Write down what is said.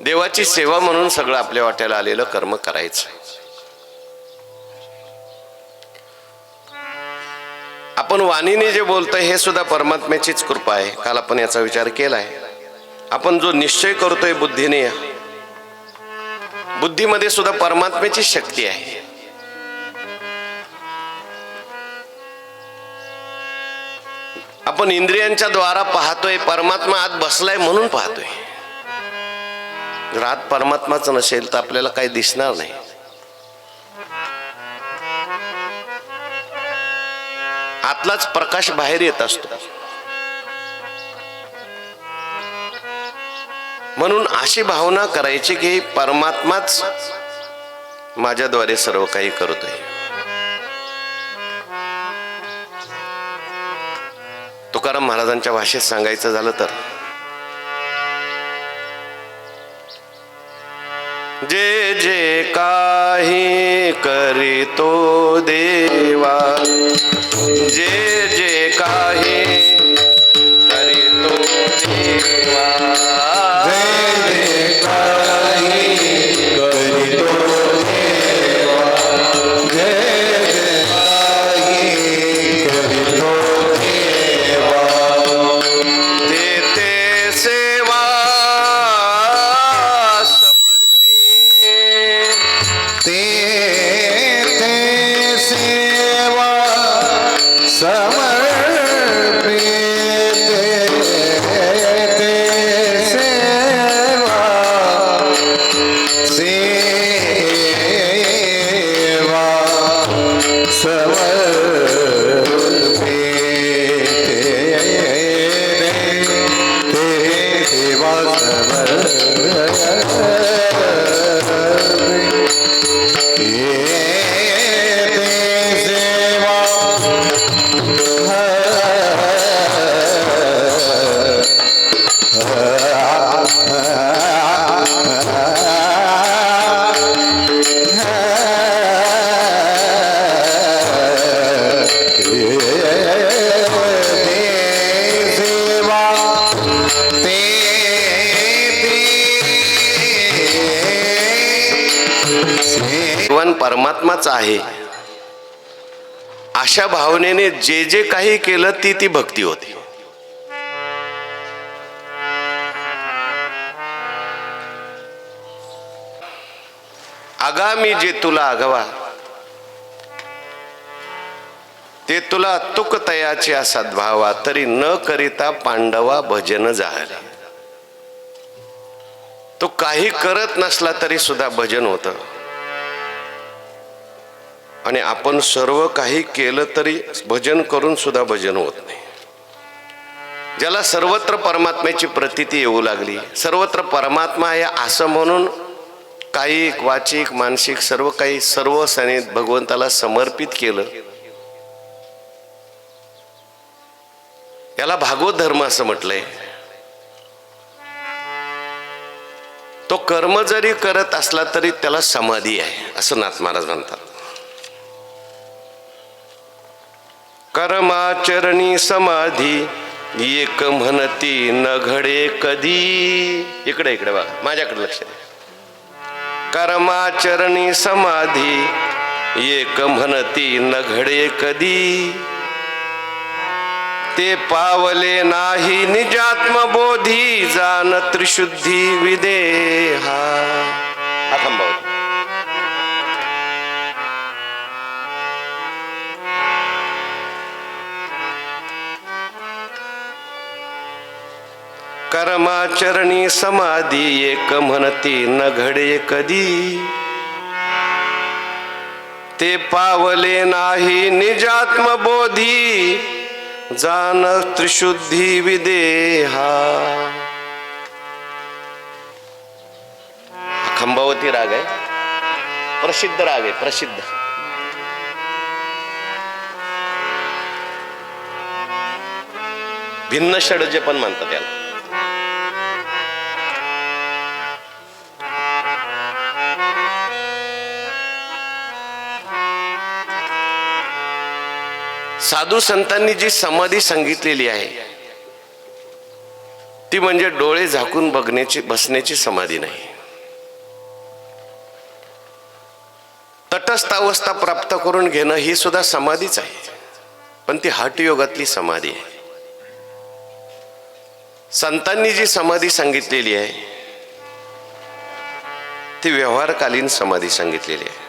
देवाची सेवा म्हणून सगळं आपल्या वाट्याला आलेलं कर्म करायचं. आपण वाणीने जे बोलतोय हे सुद्धा परमात्म्याचीच कृपा आहे. काल आपण याचा विचार केलाय. आपण जो निश्चय करतोय बुद्धीने बुद्धीमध्ये सुद्धा परमात्म्याची शक्ती आहे. आपण इंद्रियांच्या द्वारा पाहतोय परमात्मा आत बसलाय म्हणून पाहतोय. जर आत परमात्माच नसेल तर आपल्याला काही दिसणार नाही. आतलाच प्रकाश बाहेर येत असतो. म्हणून अशी भावना करायची की परमात्माच माझ्याद्वारे सर्व काही करतोय. तुकाराम महाराजांच्या भाषेत सांगायचं झालं तर जे जे काही करीतो देवा. जे सेवा भगवान परमात्माच आहे. अशा भावनेने जे जे काही केलं ती ती भक्ती होती. आगामी जे तुला आगवा ते तुला तुक तयाचे सद्भावा तरी न करिता पांडवा भजन जाहले तो काही करत नसला तरी सुद्धा भजन होतं. आणि आपण सर्व काही केलं तरी भजन करून सुद्धा भजन होत नाही. ज्याला सर्वत्र परमात्म्याची प्रतीती येऊ लागली सर्वत्र परमात्मा आहे असं म्हणून कायिक वाचिक मानसिक सर्व काही सर्व सने भगवंताला समर्पित केलं. याला भागवत धर्म असं म्हटलंय. तो कर्म जरी करत असला तरी त्याला समाधी आहे असं नाथ महाराज म्हणतात. कर्माचरणी समाधी. एक म्हणती न घडे कधी. इकडे इकडे बघा माझ्याकडे लक्ष द्या. कर्माचरणी समाधी. एक म्हणती न घडे कधी. ते पावले नाही निजात्मबोधी. जाण त्रिशुद्धी विदेहा. हा कर्माचरणी समाधी एक म्हणती न घडे कधी. ते पावले नाही निजात्मबोधी जाण त्रिशुद्धी विदेहा. खंबावती राग आहे. प्रसिद्ध राग आहे प्रसिद्ध. भिन्न षडजे पण म्हणतात त्याला साधू संतांनी जी समाधी सांगितलेली आहे ती म्हणजे डोळे झाकून बघण्याची बसण्याची समाधी नाही. तटस्थ अवस्था प्राप्त करून घेणं ही सुद्धा समाधीच आहे पण ती हटयोगातली समाधी आहे. संतांनी जी समाधी सांगितलेली आहे ती व्यवहारकालीन समाधी सांगितलेली आहे.